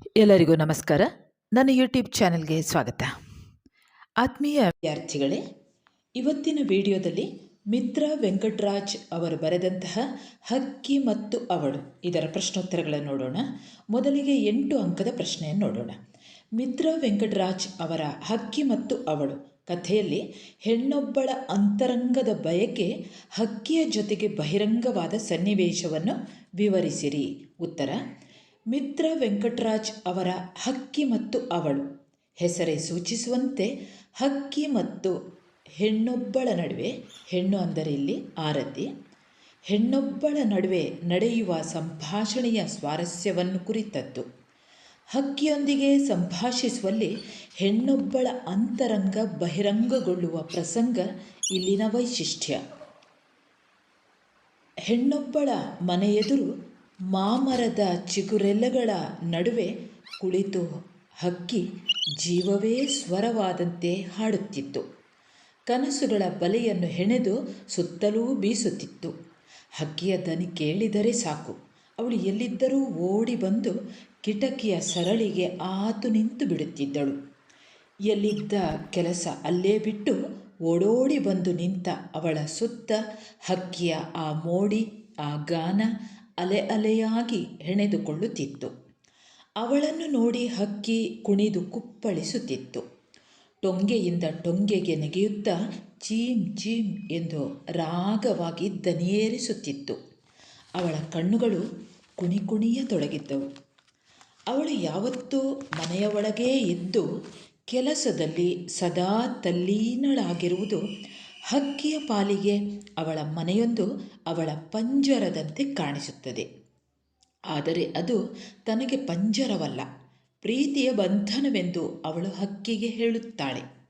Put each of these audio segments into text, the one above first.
ಎಲ್ಲರಿಗೂ ನಮಸ್ಕಾರ. ನನ್ನ ಯೂಟ್ಯೂಬ್ ಚಾನೆಲ್ಗೆ ಸ್ವಾಗತ. ಆತ್ಮೀಯ ವಿದ್ಯಾರ್ಥಿಗಳೇ, ಇವತ್ತಿನ ವಿಡಿಯೋದಲ್ಲಿ ಮಿತ್ರ ವೆಂಕಟರಾಜ್ ಅವರು ಬರೆದಂತಹ ಹಕ್ಕಿ ಮತ್ತು ಅವಳು ಇದರ ಪ್ರಶ್ನೋತ್ತರಗಳನ್ನು ನೋಡೋಣ. ಮೊದಲಿಗೆ ಎಂಟು ಅಂಕದ ಪ್ರಶ್ನೆಯನ್ನು ನೋಡೋಣ. ಮಿತ್ರ ವೆಂಕಟರಾಜ್ ಅವರ ಹಕ್ಕಿ ಮತ್ತು ಅವಳು ಕಥೆಯಲ್ಲಿ ಹೆಣ್ಣೊಬ್ಬಳ ಅಂತರಂಗದ ಬಯಕೆ ಹಕ್ಕಿಯ ಜೊತೆಗೆ ಬಹಿರಂಗವಾದ ಸನ್ನಿವೇಶವನ್ನು ವಿವರಿಸಿರಿ. ಉತ್ತರ ಮಿತ್ರ ವೆಂಕಟರಾಜ್ ಅವರ ಹಕ್ಕಿ ಮತ್ತು ಅವಳು. ಹೆಸರೇ ಸೂಚಿಸುವಂತೆ ಹಕ್ಕಿ ಮತ್ತು ಹೆಣ್ಣೊಬ್ಬಳ ನಡುವೆ, ಹೆಣ್ಣು ಅಂದರೆ ಇಲ್ಲಿ ಆರತಿ. ಹೆಣ್ಣೊಬ್ಬಳ ನಡುವೆ ನಡೆಯುವ ಸಂಭಾಷಣೆಯ ಸ್ವಾರಸ್ಯವನ್ನು ಕುರಿತದ್ದು. ಹಕ್ಕಿಯೊಂದಿಗೆ ಸಂಭಾಷಿಸುವಲ್ಲಿ ಹೆಣ್ಣೊಬ್ಬಳ ಅಂತರಂಗ ಬಹಿರಂಗಗೊಳ್ಳುವ ಪ್ರಸಂಗ ಇಲ್ಲಿನ ವೈಶಿಷ್ಟ್ಯ. ಹೆಣ್ಣೊಬ್ಬಳ ಮನೆಯೆದುರು ಮಾಮರದ ಚಿಗುರೆಲ್ಲಗಳ ನಡುವೆ ಕುಳಿತು ಹಕ್ಕಿ ಜೀವವೇ ಸ್ವರವಾದಂತೆ ಹಾಡುತ್ತಿತ್ತು. ಕನಸುಗಳ ಬಲೆಯನ್ನು ಹೆಣೆದು ಸುತ್ತಲೂ ಬೀಸುತ್ತಿತ್ತು. ಹಕ್ಕಿಯ ದನಿ ಕೇಳಿದರೆ ಸಾಕು. ಅವಳು ಎಲ್ಲಿದ್ದರೂ ಓಡಿ ಬಂದು ಕಿಟಕಿಯ ಸರಳಿಗೆ ಆತು ನಿಂತು ಬಿಡುತ್ತಿದ್ದಳು. ಎಲ್ಲಿದ್ದ ಕೆಲಸ ಅಲ್ಲೇ ಬಿಟ್ಟು ಓಡೋಡಿ ಬಂದು ನಿಂತ ಅವಳ ಸುತ್ತ ಹಕ್ಕಿಯ ಆ ಮೋಡಿ, ಆ ಗಾನ ಅಲೆ ಅಲೆಯಾಗಿ ಹೆಣೆದುಕೊಳ್ಳುತ್ತಿತ್ತು. ಅವಳನ್ನು ನೋಡಿ ಹಕ್ಕಿ ಕುಣಿದು ಕುಪ್ಪಳಿಸುತ್ತಿತ್ತು. ಟೊಂಗೆಯಿಂದ ಟೊಂಗೆಗೆ ನೆಗೆಯುತ್ತಾ ಚೀಮ್ ಚೀಮ್ ಎಂದು ರಾಗವಾಗಿ ದನಿಯೇರಿಸುತ್ತಿತ್ತು ಅವಳ ಕಣ್ಣುಗಳು ಕುಣಿ ಕುಣಿಯತೊಡಗಿದ್ದವು ಅವಳು ಯಾವತ್ತೂ ಮನೆಯ ಒಳಗೇ ಇದ್ದು ಕೆಲಸದಲ್ಲಿ ಸದಾ ತಲ್ಲೀನಳಾಗಿರುವುದು ಹಕ್ಕಿಯ ಪಾಲಿಗೆ ಅವಳ ಮನೆಯೊಂದು ಅವಳ ಪಂಜರದಂತೆ ಕಾಣಿಸುತ್ತದೆ. ಆದರೆ ಅದು ತನಗೆ ಪಂಜರವಲ್ಲ. ಪ್ರೀತಿಯ ಬಂಧನವೆಂದು ಅವಳು ಹಕ್ಕಿಗೆ ಹೇಳುತ್ತಾಳೆ.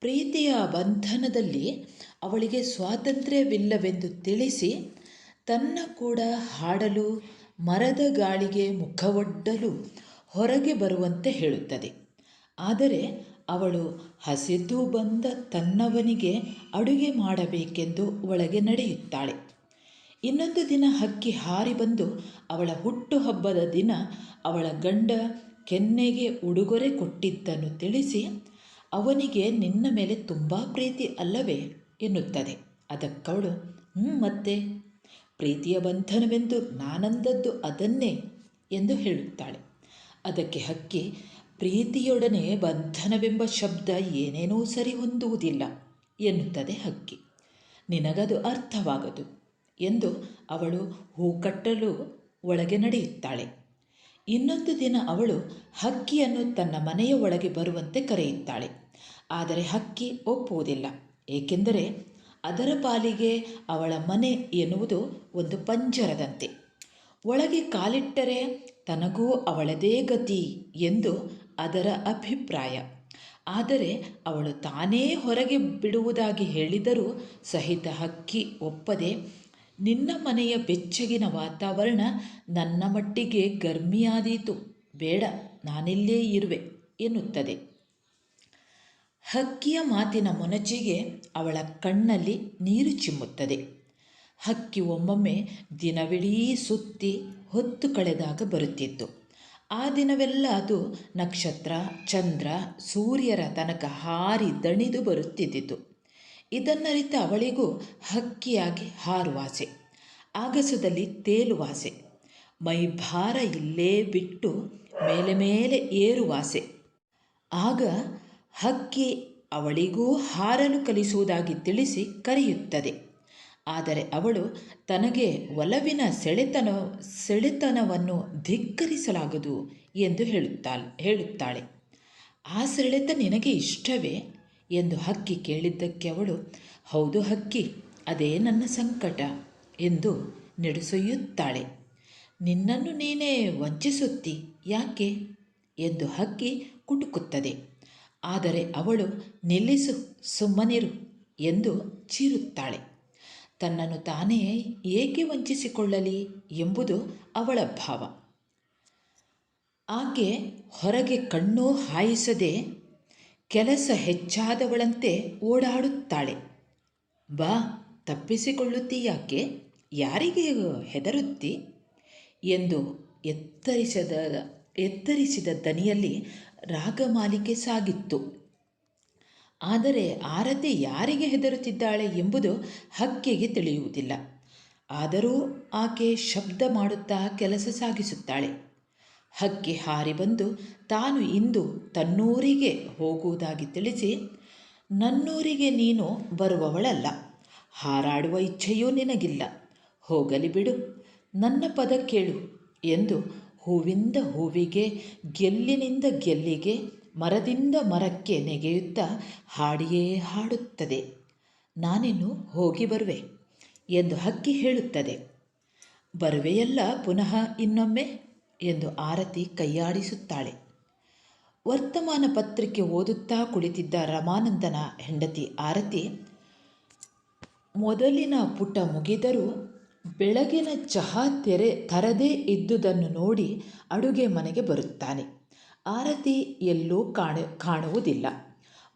ಪ್ರೀತಿಯ ಬಂಧನದಲ್ಲಿ ಅವಳಿಗೆ ಸ್ವಾತಂತ್ರ್ಯವಿಲ್ಲವೆಂದು ತಿಳಿಸಿ ತನ್ನ ಕೂಡ ಹಾಡಲು, ಮರದ ಗಾಳಿಗೆ ಮುಖವೊಡ್ಡಲು ಹೊರಗೆ ಬರುವಂತೆ ಹೇಳುತ್ತದೆ. ಆದರೆ ಅವಳು ಹಸಿದು ಬಂದ ತನ್ನವನಿಗೆ ಅಡುಗೆ ಮಾಡಬೇಕೆಂದು ಒಳಗೆ ನಡೆಯುತ್ತಾಳೆ. ಇನ್ನೊಂದು ದಿನ ಹಕ್ಕಿ ಹಾರಿ ಬಂದು ಅವಳ ಹುಟ್ಟುಹಬ್ಬದ ದಿನ ಅವಳ ಗಂಡ ಕೆನ್ನೆಗೆ ಉಡುಗೊರೆ ಕೊಟ್ಟಿದ್ದನ್ನು ತಿಳಿಸಿ ಅವನಿಗೆ ನಿನ್ನ ಮೇಲೆ ತುಂಬ ಪ್ರೀತಿ ಅಲ್ಲವೇ ಎನ್ನುತ್ತದೆ. ಅದಕ್ಕವಳು ಹ್ಞೂ ಮತ್ತೆ, ಪ್ರೀತಿಯ ಬಂಧನವೆಂದು ನಾನಂದದ್ದು ಅದನ್ನೇ ಎಂದು ಹೇಳುತ್ತಾಳೆ. ಅದಕ್ಕೆ ಹಕ್ಕಿ ಪ್ರೀತಿಯೊಡನೆ ಬಂಧನವೆಂಬ ಶಬ್ದ ಏನೇನೂ ಸರಿ ಹೊಂದುವುದಿಲ್ಲ ಎನ್ನುತ್ತದೆ ಹಕ್ಕಿ. ನಿನಗದು ಅರ್ಥವಾಗದು ಎಂದು ಅವಳು ಹೂ ಕಟ್ಟಲು ಒಳಗೆ ನಡೆಯುತ್ತಾಳೆ. ಇನ್ನೊಂದು ದಿನ ಅವಳು ಹಕ್ಕಿಯನ್ನು ತನ್ನ ಮನೆಯ ಒಳಗೆ ಬರುವಂತೆ ಕರೆಯುತ್ತಾಳೆ. ಆದರೆ ಹಕ್ಕಿ ಒಪ್ಪುವುದಿಲ್ಲ, ಏಕೆಂದರೆ ಅದರ ಪಾಲಿಗೆ ಅವಳ ಮನೆ ಎನ್ನುವುದು ಒಂದು ಪಂಜರದಂತೆ. ಒಳಗೆ ಕಾಲಿಟ್ಟರೆ ತನಗೂ ಅವಳದೇ ಗತಿ ಎಂದು ಅದರ ಅಭಿಪ್ರಾಯ. ಆದರೆ ಅವಳು ತಾನೇ ಹೊರಗೆ ಬಿಡುವುದಾಗಿ ಹೇಳಿದರೂ ಸಹಿತ ಹಕ್ಕಿ ಒಪ್ಪದೆ, ನಿನ್ನ ಮನೆಯ ಬೆಚ್ಚಗಿನ ವಾತಾವರಣ ನನ್ನ ಮಟ್ಟಿಗೆ ಗರ್ಮಿಯಾದೀತು. ಬೇಡ, ನಾನಿಲ್ಲೇ ಇರುವೆ ಎನ್ನುತ್ತದೆ. ಹಕ್ಕಿಯ ಮಾತಿನ ಮೊನಚಿಗೆ ಅವಳ ಕಣ್ಣಲ್ಲಿ ನೀರು ಚಿಮ್ಮುತ್ತದೆ. ಹಕ್ಕಿ ಒಮ್ಮೊಮ್ಮೆ ದಿನವಿಡೀ ಸುತ್ತಿ ಹೊತ್ತು ಕಳೆದಾಗ ಬರುತ್ತಿತ್ತು. ಆ ದಿನವೆಲ್ಲ ಅದು ನಕ್ಷತ್ರ, ಚಂದ್ರ, ಸೂರ್ಯರ ತನಕ ಹಾರಿ ದಣಿದು ಬರುತ್ತಿದ್ದಿತು. ಇದನ್ನರಿತ ಅವಳಿಗೂ ಹಕ್ಕಿಯಾಗಿ ಹಾರುವಾಸೆ, ಆಗಸದಲ್ಲಿ ತೇಲುವಾಸೆ ಮೈಭಾರ ಇಲ್ಲೇ ಬಿಟ್ಟು ಮೇಲೆ ಮೇಲೆ ಏರುವಾಸೆ. ಆಗ ಹಕ್ಕಿ ಅವಳಿಗೂ ಹಾರಲು ಕಲಿಸುವುದಾಗಿ ತಿಳಿಸಿ ಕರೆಯುತ್ತದೆ. ಆದರೆ ಅವಳು ತನಗೆ ಒಲವಿನ ಸೆಳೆತನ ಸೆಳೆತನವನ್ನು ಧಿಕ್ಕರಿಸಲಾಗದು ಎಂದು ಹೇಳುತ್ತಾಳೆ ಹೇಳುತ್ತಾಳೆ. ಆ ಸೆಳೆತ ನಿನಗೆ ಇಷ್ಟವೇ? ಎಂದು ಹಕ್ಕಿ ಕೇಳಿದ್ದಕ್ಕೆ ಅವಳು, ಹೌದು ಹಕ್ಕಿ, ಅದೇ ನನ್ನ ಸಂಕಟ ಎಂದು ನಡೆಸೊಯ್ಯುತ್ತಾಳೆ. ನಿನ್ನನ್ನು ನೀನೇ ವಂಚಿಸುತ್ತಿ, ಯಾಕೆ? ಎಂದು ಹಕ್ಕಿ ಕುಟುಕುತ್ತದೆ. ಆದರೆ ಅವಳು ನಿಲ್ಲಿಸು, ಸುಮ್ಮನಿರು ಎಂದು ಚೀರುತ್ತಾಳೆ. ತನ್ನನ್ನು ತಾನೇ ಏಕೆ ವಂಚಿಸಿಕೊಳ್ಳಲಿ ಎಂಬುದು ಅವಳ ಭಾವ. ಆಕೆ ಹೊರಗೆ ಕಣ್ಣು ಹಾಯಿಸದೆ ಕೆಲಸ ಹೆಚ್ಚಾದವಳಂತೆ ಓಡಾಡುತ್ತಾಳೆ. ಬಾ, ತಪ್ಪಿಸಿಕೊಳ್ಳುತ್ತೀಯಾಕೆ? ಯಾರಿಗೆ ಹೆದರುತ್ತಿ? ಎಂದು ಎತ್ತರಿಸದ, ಎತ್ತರಿಸಿದ ದನಿಯಲ್ಲಿ ರಾಗಮಾಲಿಕೆ ಸಾಗಿತ್ತು. ಆದರೆ ಆರತಿ ಯಾರಿಗೆ ಹೆದರುತ್ತಿದ್ದಾಳೆ ಎಂಬುದು ಹಕ್ಕಿಗೆ ತಿಳಿಯುವುದಿಲ್ಲ. ಆದರೂ ಆಕೆ ಶಬ್ದ ಮಾಡುತ್ತಾ ಕೆಲಸ ಸಾಗಿಸುತ್ತಾಳೆ. ಹಕ್ಕಿ ಹಾರಿ ಬಂದು ತಾನು ಇಂದು ತನ್ನೂರಿಗೆ ಹೋಗುವುದಾಗಿ ತಿಳಿಸಿ, ನನ್ನೂರಿಗೆ ನೀನು ಬರುವವಳಲ್ಲ. ಹಾರಾಡುವ ಇಚ್ಛೆಯೂ ನಿನಗಿಲ್ಲ. ಹೋಗಲಿ ಬಿಡು. ನನ್ನ ಪದ ಕೇಳು ಎಂದು ಹೂವಿಂದ ಹೂವಿಗೆ, ಗೆಲ್ಲಿನಿಂದ ಗೆಲ್ಲಿಗೆ ಮರದಿಂದ ಮರಕ್ಕೆ ನೆಗೆಯುತ್ತಾ ಹಾಡಿಯೇ ಹಾಡುತ್ತದೆ. ನಾನಿನ್ನು ಹೋಗಿ ಬರುವೆ ಎಂದು ಹಕ್ಕಿ ಹೇಳುತ್ತದೆ. ಬರುವೆಯಲ್ಲ ಪುನಃ ಇನ್ನೊಮ್ಮೆ ಎಂದು ಆರತಿ ಕೈಯಾಡಿಸುತ್ತಾಳೆ. ವರ್ತಮಾನ ಪತ್ರಿಕೆ ಓದುತ್ತಾ ಕುಳಿತಿದ್ದ ರಮಾನಂದನ ಹೆಂಡತಿ ಆರತಿ, ಮೊದಲಿನ ಪುಟ ಮುಗಿದರೂ ಬೆಳಗಿನ ಚಹಾ ತೆರೆ ತರದೇ ಇದ್ದುದನ್ನು ನೋಡಿ ಅಡುಗೆ ಮನೆಗೆ ಬರುತ್ತಾನೆ. ಆರತಿ ಎಲ್ಲೂ ಕಾಣ, ಕಾಣುವುದಿಲ್ಲ.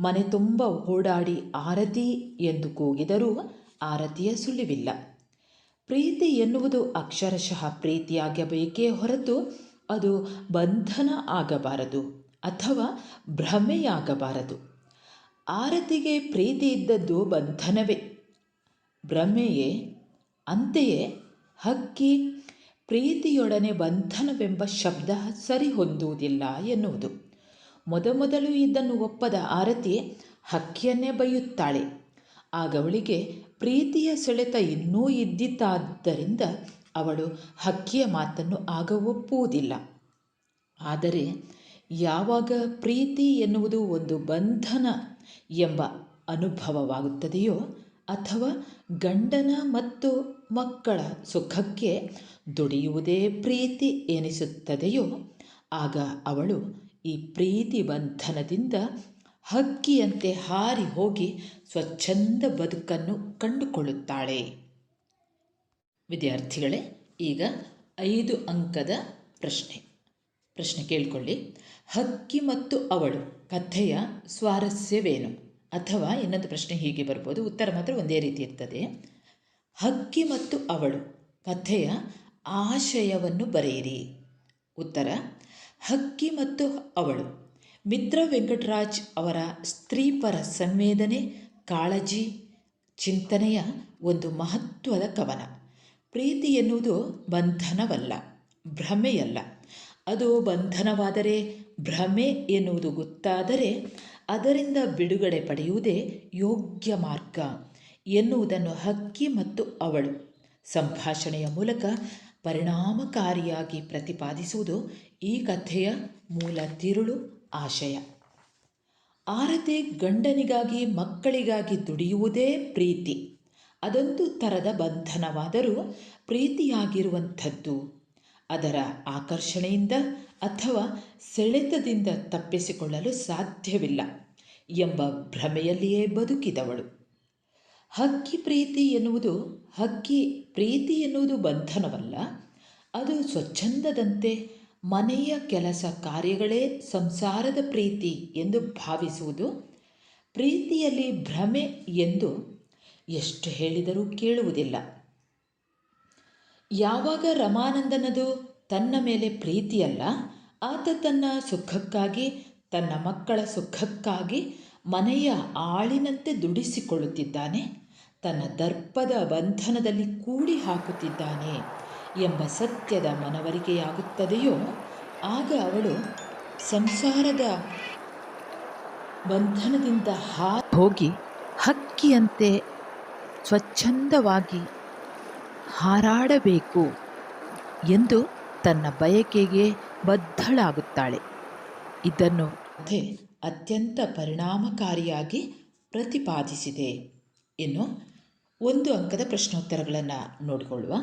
ಮನೆ ತುಂಬ ಓಡಾಡಿ ಆರತಿ ಎಂದು ಕೂಗಿದರೂ ಆರತಿಯ ಸುಳಿವಿಲ್ಲ. ಪ್ರೀತಿ ಎನ್ನುವುದು ಅಕ್ಷರಶಃ ಪ್ರೀತಿಯಾಗಬೇಕೇ ಹೊರತು ಅದು ಬಂಧನ ಆಗಬಾರದು ಅಥವಾ ಭ್ರಮೆಯಾಗಬಾರದು. ಆರತಿಗೆ ಪ್ರೀತಿ ಇದ್ದದ್ದು ಬಂಧನವೇ. ಭ್ರಮೆಯೇ ಅಂತೆಯೇ ಹಕ್ಕಿ ಪ್ರೀತಿಯೊಡನೆ ಬಂಧನವೆಂಬ ಶಬ್ದ ಸರಿ ಹೊಂದುವುದಿಲ್ಲ ಎನ್ನುವುದು. ಮೊದಮೊದಲು ಇದನ್ನು ಒಪ್ಪದ ಆರತಿ ಹಕ್ಕಿಯನ್ನೇ ಬೈಯುತ್ತಾಳೆ. ಆಗವಳಿಗೆ ಪ್ರೀತಿಯ ಸೆಳೆತ ಇನ್ನೂ ಇದ್ದಿತ್ತಾದ್ದರಿಂದ ಅವಳು ಹಕ್ಕಿಯ ಮಾತನ್ನು ಆಗ ಒಪ್ಪುವುದಿಲ್ಲ. ಆದರೆ ಯಾವಾಗ ಪ್ರೀತಿ ಎನ್ನುವುದು ಒಂದು ಬಂಧನ ಎಂಬ ಅನುಭವವಾಗುತ್ತದೆಯೋ ಅಥವಾ ಗಂಡನ ಮತ್ತು ಮಕ್ಕಳ ಸುಖಕ್ಕೆ ದುಡಿಯುವುದೇ ಪ್ರೀತಿ ಎನಿಸುತ್ತದೆಯೋ, ಆಗ ಅವಳು ಈ ಪ್ರೀತಿ ಬಂಧನದಿಂದ ಹಕ್ಕಿಯಂತೆ ಹಾರಿ ಹೋಗಿ ಸ್ವಚ್ಛಂದ ಬದುಕನ್ನು ಕಂಡುಕೊಳ್ಳುತ್ತಾಳೆ. ವಿದ್ಯಾರ್ಥಿಗಳೇ, ಈಗ ಐದು ಅಂಕದ ಪ್ರಶ್ನೆ. ಪ್ರಶ್ನೆ ಕೇಳಿಕೊಳ್ಳಿ. ಹಕ್ಕಿ ಮತ್ತು ಅವಳು ಕಥೆಯ ಸ್ವಾರಸ್ಯವೇನು? ಅಥವಾ ಇನ್ನೊಂದು ಪ್ರಶ್ನೆ ಹೀಗೆ ಬರ್ಬೋದು. ಉತ್ತರ ಮಾತ್ರ ಒಂದೇ ರೀತಿ ಇರ್ತದೆ. ಹಕ್ಕಿ ಮತ್ತು ಅವಳು. ಕಥೆಯ ಆಶಯವನ್ನು ಬರೆಯಿರಿ. ಉತ್ತರ ಹಕ್ಕಿ ಮತ್ತು ಅವಳು. ಮಿತ್ರ ವೆಂಕಟರಾಜ್ ಅವರ ಸ್ತ್ರೀಪರ ಸಂವೇದನೆ, ಕಾಳಜಿ, ಚಿಂತನೆಯ ಒಂದು ಮಹತ್ವದ ಕವನ. ಪ್ರೀತಿ ಎನ್ನುವುದು ಬಂಧನವಲ್ಲ, ಭ್ರಮೆಯಲ್ಲ. ಅದು ಬಂಧನವಾದರೆ ಭ್ರಮೆ ಎನ್ನುವುದು ಗೊತ್ತಾದರೆ ಅದರಿಂದ ಬಿಡುಗಡೆ ಪಡೆಯುವುದೇ ಯೋಗ್ಯ ಮಾರ್ಗ. ಎನ್ನುವುದನ್ನು ಹಕ್ಕಿ ಮತ್ತು ಅವಳು. ಸಂಭಾಷಣೆಯ ಮೂಲಕ ಪರಿಣಾಮಕಾರಿಯಾಗಿ ಪ್ರತಿಪಾದಿಸುವುದು ಈ ಕಥೆಯ ಮೂಲ ತಿರುಳು, ಆಶಯ. ಆರತೆ ಗಂಡನಿಗಾಗಿ ಮಕ್ಕಳಿಗಾಗಿ ದುಡಿಯುವುದೇ ಪ್ರೀತಿ. ಅದೊಂದು ಥರದ ಬಂಧನವಾದರೂ ಪ್ರೀತಿಯಾಗಿರುವಂಥದ್ದು. ಅದರ ಆಕರ್ಷಣೆಯಿಂದ ಅಥವಾ ಸೆಳೆತದಿಂದ ತಪ್ಪಿಸಿಕೊಳ್ಳಲು ಸಾಧ್ಯವಿಲ್ಲ ಎಂಬ ಭ್ರಮೆಯಲ್ಲಿಯೇ ಬದುಕಿದವಳು. ಹಕ್ಕಿ ಪ್ರೀತಿ ಎನ್ನುವುದು, ಹಕ್ಕಿ ಪ್ರೀತಿ ಎನ್ನುವುದು ಬಂಧನವಲ್ಲ. ಅದು ಸ್ವಚ್ಛಂದದಂತೆ ಮನೆಯ ಕೆಲಸ ಕಾರ್ಯಗಳೇ ಸಂಸಾರದ ಪ್ರೀತಿ ಎಂದು ಭಾವಿಸುವುದು. ಪ್ರೀತಿಯಲ್ಲಿ ಭ್ರಮೆ ಎಂದು ಎಷ್ಟು ಹೇಳಿದರೂ ಕೇಳುವುದಿಲ್ಲ. ಯಾವಾಗ ರಮಾನಂದನದು ತನ್ನ ಮೇಲೆ ಪ್ರೀತಿಯಲ್ಲ, ಆತ ತನ್ನ ಸುಖಕ್ಕಾಗಿ, ತನ್ನ ಮಕ್ಕಳ ಸುಖಕ್ಕಾಗಿ ಮನೆಯ ಆಳಿನಂತೆ ದುಡಿಸಿಕೊಳ್ಳುತ್ತಿದ್ದಾನೆ. ತನ್ನ ದರ್ಪದ ಬಂಧನದಲ್ಲಿ ಕೂಡಿ ಹಾಕುತ್ತಿದ್ದಾನೆ ಎಂಬ ಸತ್ಯದ ಮನವರಿಕೆಯಾಗುತ್ತದೆಯೋ, ಆಗ ಅವಳು ಸಂಸಾರದ ಬಂಧನದಿಂದ ಹಾ ಹೋಗಿ ಹಕ್ಕಿಯಂತೆ ಸ್ವಚ್ಛಂದವಾಗಿ ಹಾರಾಡಬೇಕು ಎಂದು ತನ್ನ ಬಯಕೆಗೆ ಬದ್ಧಳಾಗುತ್ತಾಳೆ. ಇದನ್ನು ಅತ್ಯಂತ ಪರಿಣಾಮಕಾರಿಯಾಗಿ ಪ್ರತಿಪಾದಿಸಿದೆ. ಇನ್ನು ಒಂದು ಅಂಕದ ಪ್ರಶ್ನೋತ್ತರಗಳನ್ನು ನೋಡಿಕೊಳ್ಳುವ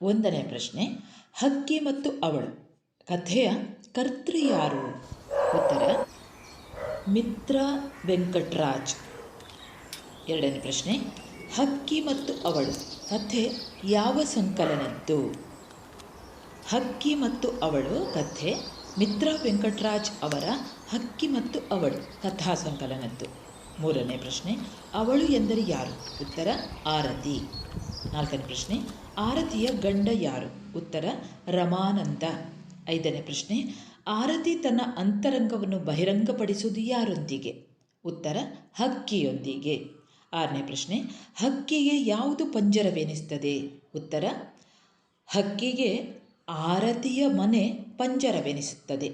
ಒಂದನೇ ಪ್ರಶ್ನೆ, ಹಕ್ಕಿ ಮತ್ತು ಅವಳು ಕಥೆಯ ಕರ್ತೃ ಯಾರು? ಉತ್ತರ, ಮಿತ್ರ ವೆಂಕಟರಾಜ್. ಎರಡನೇ ಪ್ರಶ್ನೆ, ಹಕ್ಕಿ ಮತ್ತು ಅವಳು ಕಥೆ ಯಾವ ಸಂಕಲನದ್ದು? ಹಕ್ಕಿ ಮತ್ತು ಅವಳು ಕಥೆ ಮಿತ್ರ ವೆಂಕಟರಾಜ್ ಅವರ ಹಕ್ಕಿ ಮತ್ತು ಅವಳು ಕಥಾ ಸಂಕಲನದ್ದು. ಮೂರನೇ ಪ್ರಶ್ನೆ, ಅವಳು ಎಂದರೆ ಯಾರು? ಉತ್ತರ, ಆರತಿ. ನಾಲ್ಕನೇ ಪ್ರಶ್ನೆ, ಆರತಿಯ ಗಂಡ ಯಾರು? ಉತ್ತರ, ರಮಾನಂದ. ಐದನೇ ಪ್ರಶ್ನೆ, ಆರತಿ ತನ್ನ ಅಂತರಂಗವನ್ನು ಬಹಿರಂಗಪಡಿಸುವುದು ಯಾರೊಂದಿಗೆ? ಉತ್ತರ, ಹಕ್ಕಿಯೊಂದಿಗೆ. ಆರನೇ ಪ್ರಶ್ನೆ, ಹಕ್ಕಿಗೆ ಯಾವುದು ಪಂಜರವೆನಿಸ್ತದೆ ಉತ್ತರ, ಹಕ್ಕಿಗೆ ಆರತಿಯ ಮನೆ ಪಂಜರವೆನಿಸುತ್ತದೆ.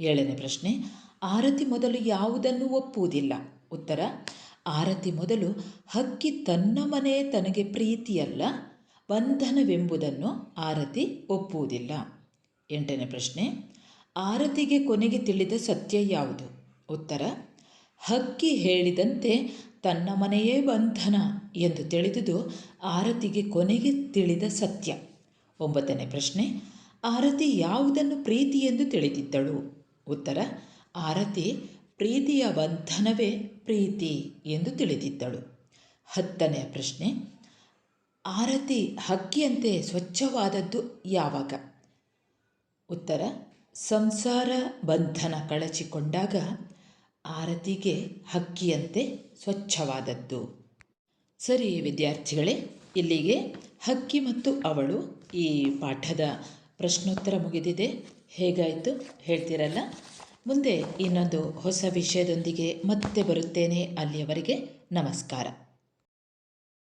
ಏಳನೇ ಪ್ರಶ್ನೆ, ಆರತಿ ಮೊದಲು ಯಾವುದನ್ನು ಒಪ್ಪುವುದಿಲ್ಲ. ಉತ್ತರ, ಆರತಿ ಮೊದಲು ಹಕ್ಕಿ ತನ್ನ ಮನೆ ತನಗೆ ಪ್ರೀತಿಯಲ್ಲ, ಬಂಧನವೆಂಬುದನ್ನು ಆರತಿ ಒಪ್ಪುವುದಿಲ್ಲ. ಎಂಟನೇ ಪ್ರಶ್ನೆ, ಆರತಿಗೆ ಕೊನೆಗೆ ತಿಳಿದ ಸತ್ಯ ಯಾವುದು? ಉತ್ತರ, ಹಕ್ಕಿ ಹೇಳಿದಂತೆ ತನ್ನ ಮನೆಯೇ ಬಂಧನ ಎಂದು ತಿಳಿದುದು ಆರತಿಗೆ ಕೊನೆಗೆ ತಿಳಿದ ಸತ್ಯ. ಒಂಬತ್ತನೇ ಪ್ರಶ್ನೆ, ಆರತಿ ಯಾವುದನ್ನು ಪ್ರೀತಿ ಎಂದು ತಿಳಿದಿದ್ದಳು? ಉತ್ತರ, ಆರತಿ ಪ್ರೀತಿಯ ಬಂಧನವೇ ಪ್ರೀತಿ ಎಂದು ತಿಳಿದಿದ್ದಳು. ಹತ್ತನೆಯ ಪ್ರಶ್ನೆ, ಆರತಿ ಹಕ್ಕಿಯಂತೆ ಸ್ವಚ್ಛವಾದದ್ದು ಯಾವಾಗ? ಉತ್ತರ, ಸಂಸಾರ ಬಂಧನ ಕಳಚಿಕೊಂಡಾಗ ಆರತಿಗೆ ಹಕ್ಕಿಯಂತೆ ಸ್ವಚ್ಛವಾದದ್ದು. ಸರಿ ವಿದ್ಯಾರ್ಥಿಗಳೇ, ಇಲ್ಲಿಗೆ ಹಕ್ಕಿ ಮತ್ತು ಅವಳು ಈ ಪಾಠದ ಪ್ರಶ್ನೋತ್ತರ ಮುಗಿದಿದೆ. ಹೇಗಾಯಿತು? ಹೇಳ್ತೀರಲ್ಲ? ಮುಂದೆ ಇನ್ನೊಂದು ಹೊಸ ವಿಷಯದೊಂದಿಗೆ ಮತ್ತೆ ಬರುತ್ತೇನೆ. ಅಲ್ಲಿಯವರೆಗೆ ನಮಸ್ಕಾರ.